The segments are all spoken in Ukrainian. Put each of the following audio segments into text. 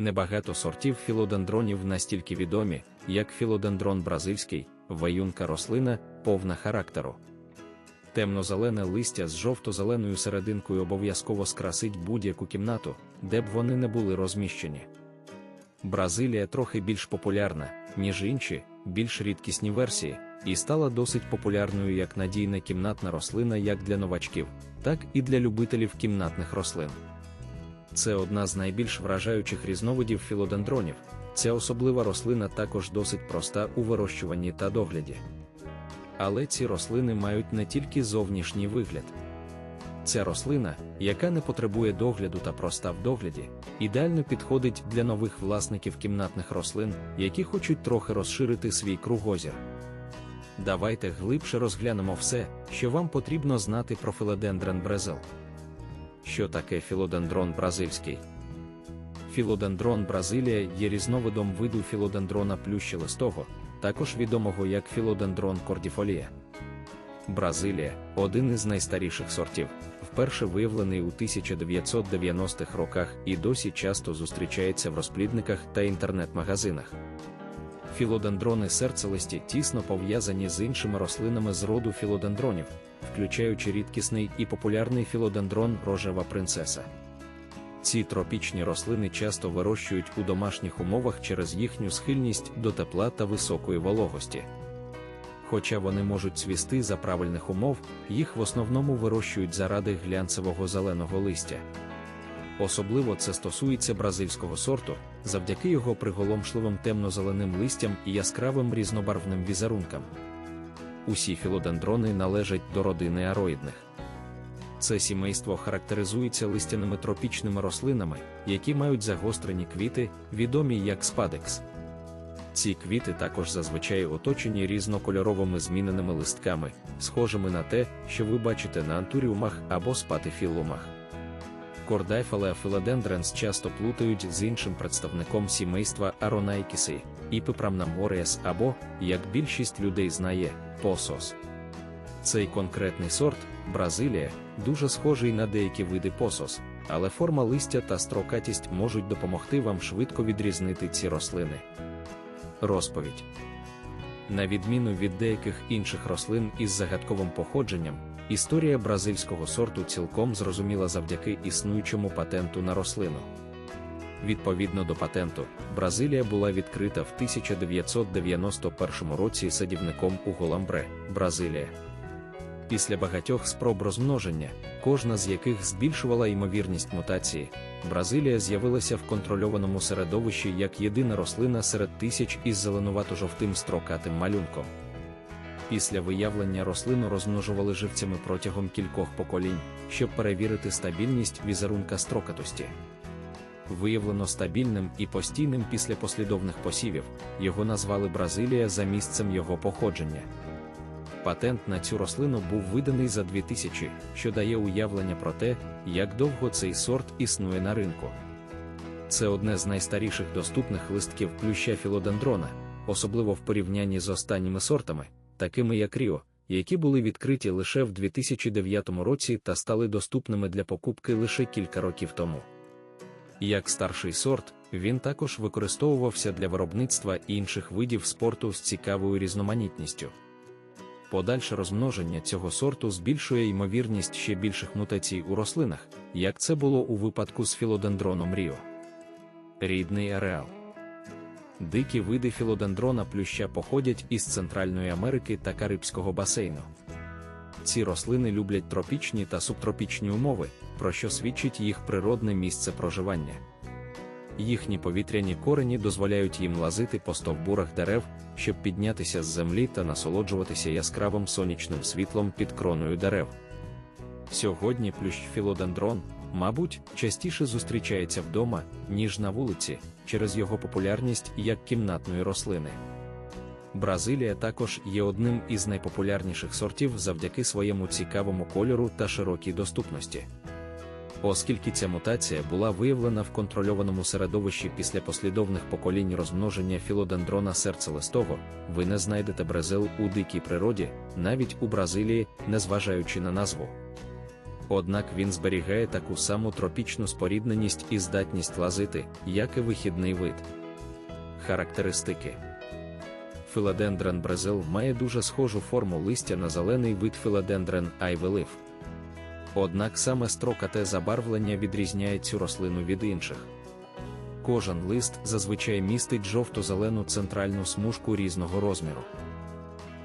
Небагато сортів філодендронів настільки відомі, як філодендрон бразильський, ваюнка рослина, повна характеру. Темно-зелене листя з жовто-зеленою серединкою обов'язково скрасить будь-яку кімнату, де б вони не були розміщені. Бразилія трохи більш популярна, ніж інші, більш рідкісні версії, і стала досить популярною як надійна кімнатна рослина як для новачків, так і для любителів кімнатних рослин. Це одна з найбільш вражаючих різновидів філодендронів. Ця особлива рослина також досить проста у вирощуванні та догляді. Але ці рослини мають не тільки зовнішній вигляд. Ця рослина, яка не потребує догляду та проста в догляді, ідеально підходить для нових власників кімнатних рослин, які хочуть трохи розширити свій кругозір. Давайте глибше розглянемо все, що вам потрібно знати про філодендрон брезил. Що таке філодендрон бразильський? Філодендрон Бразилія є різновидом виду філодендрона плющелистого, також відомого як філодендрон кордіфолія. Бразилія один із найстаріших сортів, вперше виявлений у 1990-х роках і досі часто зустрічається в розплідниках та інтернет-магазинах. Філодендрони серцелисті тісно пов'язані з іншими рослинами з роду філодендронів, включаючи рідкісний і популярний філодендрон рожева принцеса. Ці тропічні рослини часто вирощують у домашніх умовах через їхню схильність до тепла та високої вологості. Хоча вони можуть цвісти за правильних умов, їх в основному вирощують заради глянцевого зеленого листя. Особливо це стосується бразильського сорту, завдяки його приголомшливим темно-зеленим листям і яскравим різнобарвним візерункам. Усі філодендрони належать до родини ароїдних. Це сімейство характеризується листяними тропічними рослинами, які мають загострені квіти, відомі як спадекс. Ці квіти також зазвичай оточені різнокольоровими зміненими листками, схожими на те, що ви бачите на антуріумах або спатифілумах. Кордайфалеа філодендренс часто плутають з іншим представником сімейства Аронайкіси, Іпипрамнаморіас або, як більшість людей знає, посос. Цей конкретний сорт, Бразилія, дуже схожий на деякі види посос, але форма листя та строкатість можуть допомогти вам швидко відрізнити ці рослини. Розповідь на відміну від деяких інших рослин із загадковим походженням, історія бразильського сорту цілком зрозуміла завдяки існуючому патенту на рослину. Відповідно до патенту, Бразилія була відкрита в 1991 році садівником у Голамбре, Бразилія. Після багатьох спроб розмноження, кожна з яких збільшувала ймовірність мутації, Бразилія з'явилася в контрольованому середовищі як єдина рослина серед тисяч із зеленувато-жовтим строкатим малюнком. Після виявлення рослину розмножували живцями протягом кількох поколінь, щоб перевірити стабільність візерунка строкатості. Виявлено стабільним і постійним після послідовних посівів, його назвали Бразилія за місцем його походження. Патент на цю рослину був виданий за 2000, що дає уявлення про те, як довго цей сорт існує на ринку. Це одне з найстаріших доступних листків плюща філодендрона, особливо в порівнянні з останніми сортами, такими як Ріо, які були відкриті лише в 2009 році та стали доступними для покупки лише кілька років тому. Як старший сорт, він також використовувався для виробництва інших видів спорту з цікавою різноманітністю. Подальше розмноження цього сорту збільшує ймовірність ще більших мутацій у рослинах, як це було у випадку з філодендроном Ріо. Рідний ареал. Дикі види філодендрона плюща походять із Центральної Америки та Карибського басейну. Ці рослини люблять тропічні та субтропічні умови, про що свідчить їх природне місце проживання. Їхні повітряні корені дозволяють їм лазити по стовбурах дерев, щоб піднятися з землі та насолоджуватися яскравим сонячним світлом під кроною дерев. Сьогодні плющ філодендрон, мабуть, частіше зустрічається вдома, ніж на вулиці, через його популярність як кімнатної рослини. Бразилія також є одним із найпопулярніших сортів завдяки своєму цікавому кольору та широкій доступності. Оскільки ця мутація була виявлена в контрольованому середовищі після послідовних поколінь розмноження філодендрона серцелистого, ви не знайдете брезил у дикій природі, навіть у Бразилії, незважаючи на назву. Однак він зберігає таку саму тропічну спорідненість і здатність лазити, як і вихідний вид. Характеристики Філадендрен Бразил має дуже схожу форму листя на зелений вид філадендрен айвелив. Однак саме строкате забарвлення відрізняє цю рослину від інших. Кожен лист зазвичай містить жовто-зелену центральну смужку різного розміру.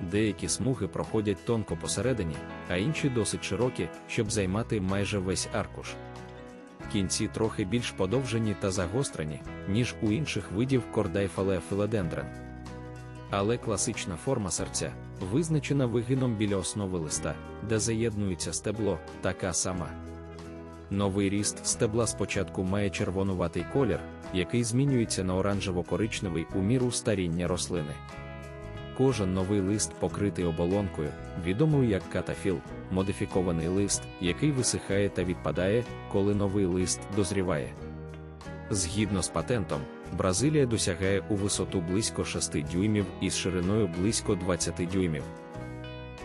Деякі смуги проходять тонко посередині, а інші досить широкі, щоб займати майже весь аркуш. Кінці трохи більш подовжені та загострені, ніж у інших видів кордайфале філадендрен. Але класична форма серця, визначена вигином біля основи листа, де заєднується стебло, така сама. Новий ріст стебла спочатку має червонуватий колір, який змінюється на оранжево-коричневий у міру старіння рослини. Кожен новий лист покритий оболонкою, відомою як катафіл, модифікований лист, який висихає та відпадає, коли новий лист дозріває. Згідно з патентом, Бразилія досягає у висоту близько 6 дюймів із шириною близько 20 дюймів.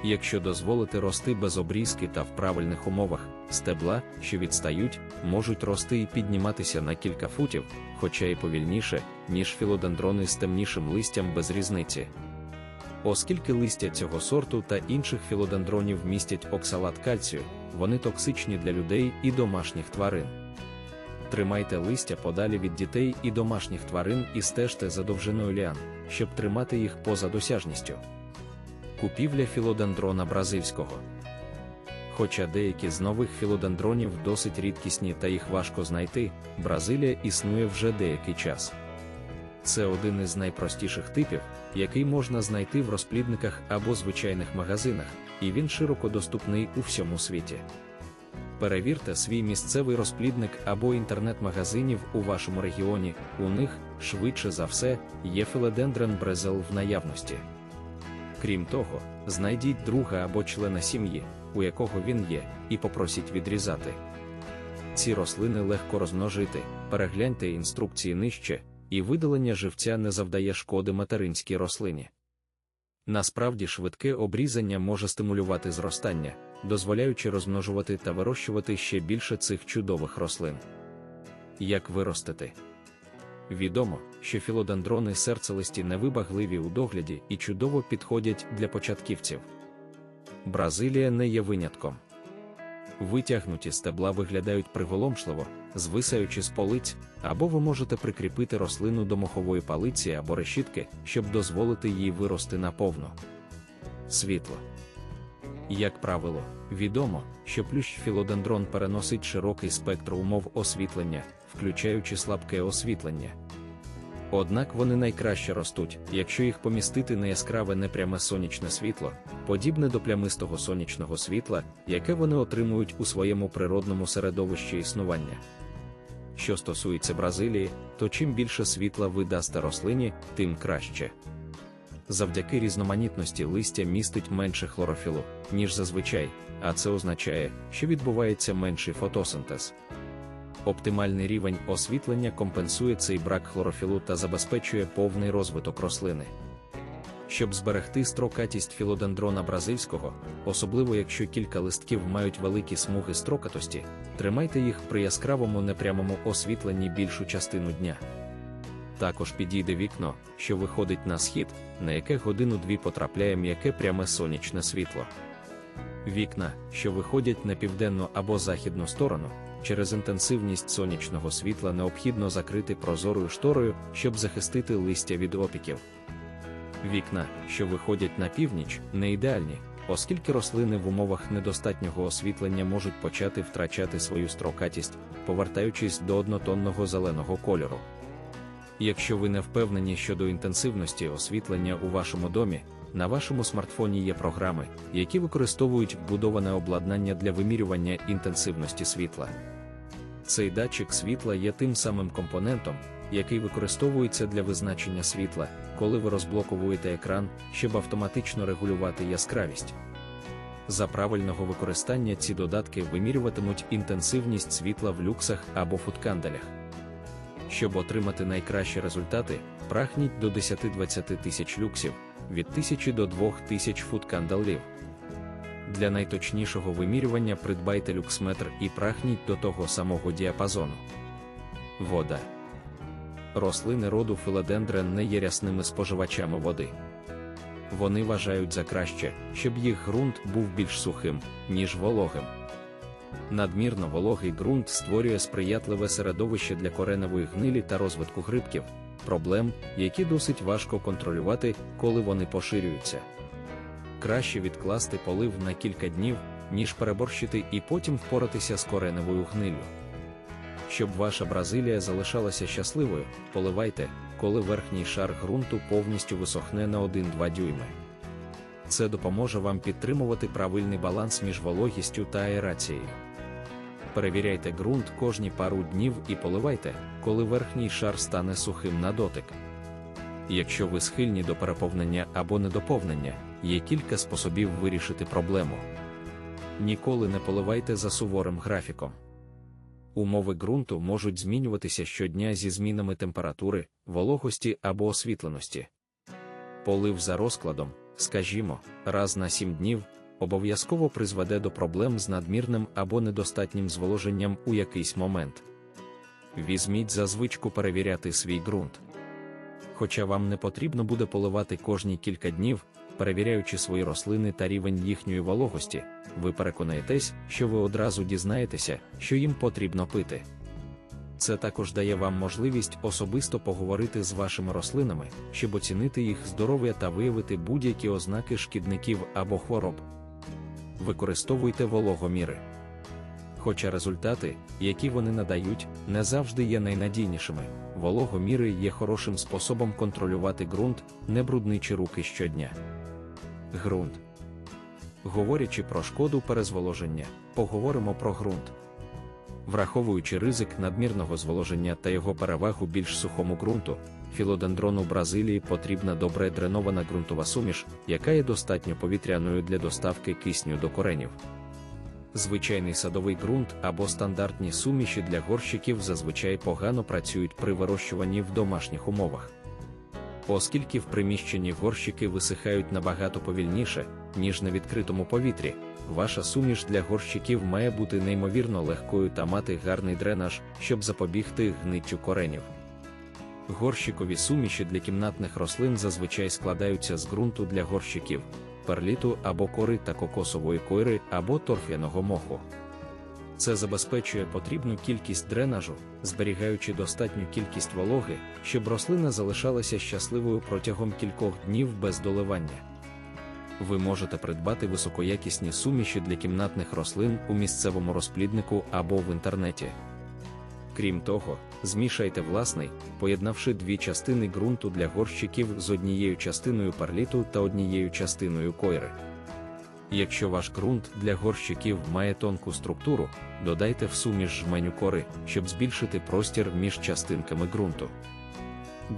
Якщо дозволити рости без обрізки та в правильних умовах, стебла, що відстають, можуть рости і підніматися на кілька футів, хоча й повільніше, ніж філодендрони з темнішим листям без різниці. Оскільки листя цього сорту та інших філодендронів містять оксалат кальцію, вони токсичні для людей і домашніх тварин. Тримайте листя подалі від дітей і домашніх тварин і стежте за довжиною ліан, щоб тримати їх поза досяжністю. Купівля філодендрона бразильського. Хоча деякі з нових філодендронів досить рідкісні та їх важко знайти, Бразилія існує вже деякий час. Це один із найпростіших типів, який можна знайти в розплідниках або звичайних магазинах, і він широко доступний у всьому світі. Перевірте свій місцевий розплідник або інтернет-магазинів у вашому регіоні, у них, швидше за все, є філодендрен брезел в наявності. Крім того, знайдіть друга або члена сім'ї, у якого він є, і попросіть відрізати. Ці рослини легко розмножити, перегляньте інструкції нижче, і видалення живця не завдає шкоди материнській рослині. Насправді швидке обрізання може стимулювати зростання, дозволяючи розмножувати та вирощувати ще більше цих чудових рослин. Як виростити? Відомо, що філодендрони серцелисті невибагливі у догляді і чудово підходять для початківців. Бразилія не є винятком. Витягнуті стебла виглядають приголомшливо, звисаючи з полиць, або ви можете прикріпити рослину до мохової палиці або решітки, щоб дозволити їй вирости наповну. Світло. Як правило, відомо, що плющ філодендрон переносить широкий спектр умов освітлення, включаючи слабке освітлення. Однак вони найкраще ростуть, якщо їх помістити на яскраве непряме сонячне світло, подібне до плямистого сонячного світла, яке вони отримують у своєму природному середовищі існування. Що стосується Бразилії, то чим більше світла ви дасте рослині, тим краще. Завдяки різноманітності листя містить менше хлорофілу, ніж зазвичай, а це означає, що відбувається менший фотосинтез. Оптимальний рівень освітлення компенсує цей брак хлорофілу та забезпечує повний розвиток рослини. Щоб зберегти строкатість філодендрона бразильського, особливо якщо кілька листків мають великі смуги строкатості, тримайте їх при яскравому непрямому освітленні більшу частину дня. Також підійде вікно, що виходить на схід, на яке годину-дві потрапляє м'яке пряме сонячне світло. Вікна, що виходять на південну або західну сторону, через інтенсивність сонячного світла необхідно закрити прозорою шторою, щоб захистити листя від опіків. Вікна, що виходять на північ, не ідеальні, оскільки рослини в умовах недостатнього освітлення можуть почати втрачати свою строкатість, повертаючись до однотонного зеленого кольору. Якщо ви не впевнені щодо інтенсивності освітлення у вашому домі, на вашому смартфоні є програми, які використовують вбудоване обладнання для вимірювання інтенсивності світла. Цей датчик світла є тим самим компонентом, який використовується для визначення світла, коли ви розблоковуєте екран, щоб автоматично регулювати яскравість. За правильного використання ці додатки вимірюватимуть інтенсивність світла в люксах або футканделях. Щоб отримати найкращі результати, прагніть до 10-20 тисяч люксів, від 1000 до 2000 футкандалів. Для найточнішого вимірювання придбайте люксметр і прагніть до того самого діапазону. Вода. Рослини роду філодендрен не є рясними споживачами води. Вони вважають за краще, щоб їх ґрунт був більш сухим, ніж вологим. Надмірно вологий ґрунт створює сприятливе середовище для кореневої гнилі та розвитку грибків, проблем, які досить важко контролювати, коли вони поширюються. Краще відкласти полив на кілька днів, ніж переборщити і потім впоратися з кореневою гнилю. Щоб ваша Бразилія залишалася щасливою, поливайте, коли верхній шар ґрунту повністю висохне на 1-2 дюйми. Це допоможе вам підтримувати правильний баланс між вологістю та аерацією. Перевіряйте ґрунт кожні пару днів і поливайте, коли верхній шар стане сухим на дотик. Якщо ви схильні до переповнення або недоповнення, є кілька способів вирішити проблему. Ніколи не поливайте за суворим графіком. Умови ґрунту можуть змінюватися щодня зі змінами температури, вологості або освітленості. Полив за розкладом, скажімо, раз на 7 днів, обов'язково призведе до проблем з надмірним або недостатнім зволоженням у якийсь момент. Візьміть за звичку перевіряти свій ґрунт. Хоча вам не потрібно буде поливати кожні кілька днів, перевіряючи свої рослини та рівень їхньої вологості, ви переконаєтесь, що ви одразу дізнаєтеся, що їм потрібно пити. Це також дає вам можливість особисто поговорити з вашими рослинами, щоб оцінити їх здоров'я та виявити будь-які ознаки шкідників або хвороб. Використовуйте вологоміри. Хоча результати, які вони надають, не завжди є найнадійнішими, вологоміри є хорошим способом контролювати ґрунт, не брудничи руки щодня. Ґрунт. Говорячи про шкоду перезволоження, поговоримо про ґрунт. Враховуючи ризик надмірного зволоження та його перевагу більш сухому ґрунту, філодендрону Бразилії потрібна добре дренована ґрунтова суміш, яка є достатньо повітряною для доставки кисню до коренів. Звичайний садовий ґрунт або стандартні суміші для горщиків зазвичай погано працюють при вирощуванні в домашніх умовах. Оскільки в приміщенні горщики висихають набагато повільніше, ніж на відкритому повітрі, ваша суміш для горщиків має бути неймовірно легкою та мати гарний дренаж, щоб запобігти гниттю коренів. Горщикові суміші для кімнатних рослин зазвичай складаються з ґрунту для горщиків, перліту або кори та кокосової койри або торф'яного моху. Це забезпечує потрібну кількість дренажу, зберігаючи достатню кількість вологи, щоб рослина залишалася щасливою протягом кількох днів без доливання. Ви можете придбати високоякісні суміші для кімнатних рослин у місцевому розпліднику або в інтернеті. Крім того, змішайте власний, поєднавши дві частини ґрунту для горщиків з однією частиною парліту та однією частиною койри. Якщо ваш ґрунт для горщиків має тонку структуру, додайте в суміш жменю кори, щоб збільшити простір між частинками ґрунту.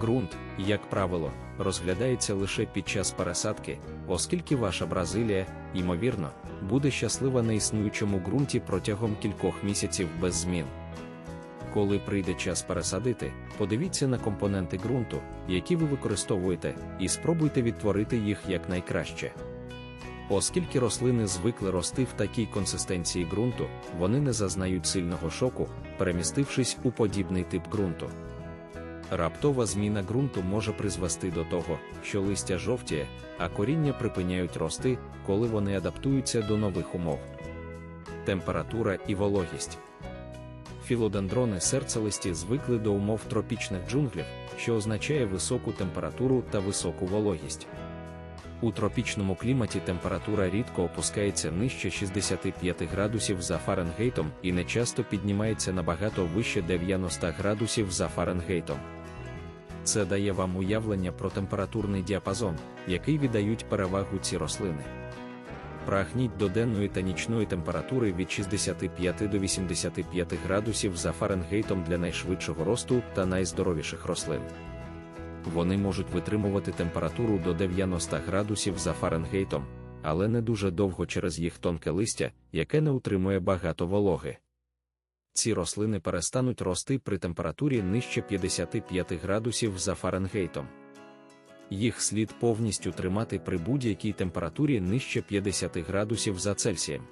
Ґрунт, як правило, розглядається лише під час пересадки, оскільки ваша Бразилія, ймовірно, буде щаслива на існуючому ґрунті протягом кількох місяців без змін. Коли прийде час пересадити, подивіться на компоненти ґрунту, які ви використовуєте, і спробуйте відтворити їх якнайкраще. Оскільки рослини звикли рости в такій консистенції ґрунту, вони не зазнають сильного шоку, перемістившись у подібний тип ґрунту. Раптова зміна ґрунту може призвести до того, що листя жовтіє, а коріння припиняють рости, коли вони адаптуються до нових умов. Температура і вологість. Філодендрони серцелисті звикли до умов тропічних джунглів, що означає високу температуру та високу вологість. У тропічному кліматі температура рідко опускається нижче 65 градусів за Фаренгейтом і не часто піднімається набагато вище 90 градусів за Фаренгейтом. Це дає вам уявлення про температурний діапазон, який віддають перевагу ці рослини. Прагніть до денної та нічної температури від 65 до 85 градусів за Фаренгейтом для найшвидшого росту та найздоровіших рослин. Вони можуть витримувати температуру до 90 градусів за Фаренгейтом, але не дуже довго через їх тонке листя, яке не утримує багато вологи. Ці рослини перестануть рости при температурі нижче 55 градусів за Фаренгейтом. Їх слід повністю тримати при будь-якій температурі нижче 50 градусів за Цельсієм.